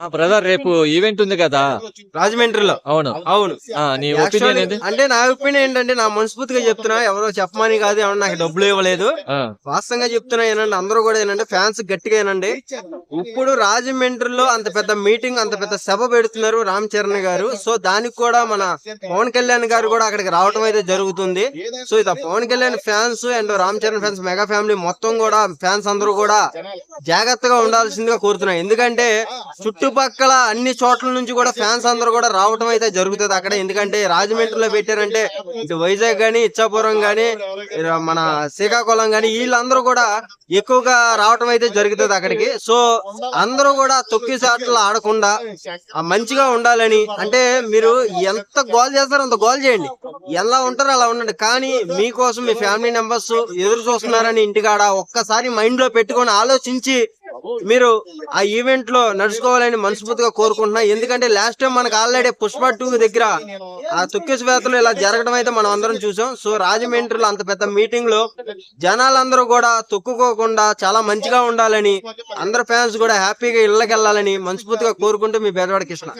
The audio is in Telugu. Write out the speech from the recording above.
బ్రదర్ రేపు ఈవెంట్ ఉంది కదా? రాజమండ్రిలో. అవును. అవును. ఆ, నీ ఒపీనియన్ ఏంటి? అంటే నా ఒపీనియన్ ఏంటంటే నా మనస్ఫూర్తిగా చెప్తున్నా ఎవరో చెప్పమని కాదు ఎవరు నాకు డబ్బులు ఇవ్వలేదు. వాస్తవంగా చెప్తున్నా ఏనండి అందరూ కూడా ఏంటంటే ఫ్యాన్స్ గట్టిగా ఏనండి ఇప్పుడు రాజమండ్రిలో అంత పెద్ద మీటింగ్ అంత పెద్ద సభ పెడుతున్నారు రామ్ చరణ్ గారు. సో దానికి కూడా మన పవన్ కళ్యాణ్ గారు కూడా అక్కడికి రావటం అయితే జరుగుతుంది. సో ఇది Pawan Kalyan fans and Ram Charan fans mega family మొత్తం కూడా ఫ్యాన్స్ అందరూ కూడా జాగ్రత్తగా ఉండాల్సిందిగా కోరుతున్నాయి ఎందుకంటే చుట్టుపక్కల అన్ని చోట్ల నుంచి కూడా ఫ్యాన్స్ అందరూ కూడా రావటం అయితే జరుగుతుంది అక్కడ. ఎందుకంటే రాజమండ్రిలో పెట్టారంటే ఇటు వైజాగ్ గానీ ఇచ్చాపురం గానీ మన శ్రీకాకుళం గానీ వీళ్ళందరూ కూడా ఎక్కువగా రావటం అయితే జరుగుతుంది అక్కడికి. సో అందరూ కూడా తొక్కిసాట్లు ఆడకుండా మంచిగా ఉండాలని అంటే మీరు ఎంత గోల్ చేస్తారో అంత గోల్ చేయండి. ఎలా ఉంటారో అలా ఉండండి. కానీ మీకోసం మీ ఫ్యామిలీ మెంబర్స్ ఎదురు చూస్తున్నారని ఇంటికాడ ఒక్కసారి మైండ్లో పెట్టుకొని ఆలోచించి మీరు ఆ ఈవెంట్లో నడుచుకోవాలని మనస్ఫూర్తిగా కోరుకుంటున్నా. ఎందుకంటే లాస్ట్ టైం మనకు ఆల్రెడీ పుష్ప టూ దగ్గర ఆ తుక్కిస్ ఇలా జరగడం అయితే మనం అందరం చూసాం. సో రాజమండ్రిలో అంత పెద్ద మీటింగ్లో జనాలందరూ కూడా తొక్కుకోకుండా చాలా మంచిగా ఉండాలని అందరు ఫ్యాన్స్ కూడా హ్యాపీగా ఇళ్ళకెళ్ళాలని మనస్ఫూర్తిగా కోరుకుంటూ మీ బెదవాడ కృష్ణ.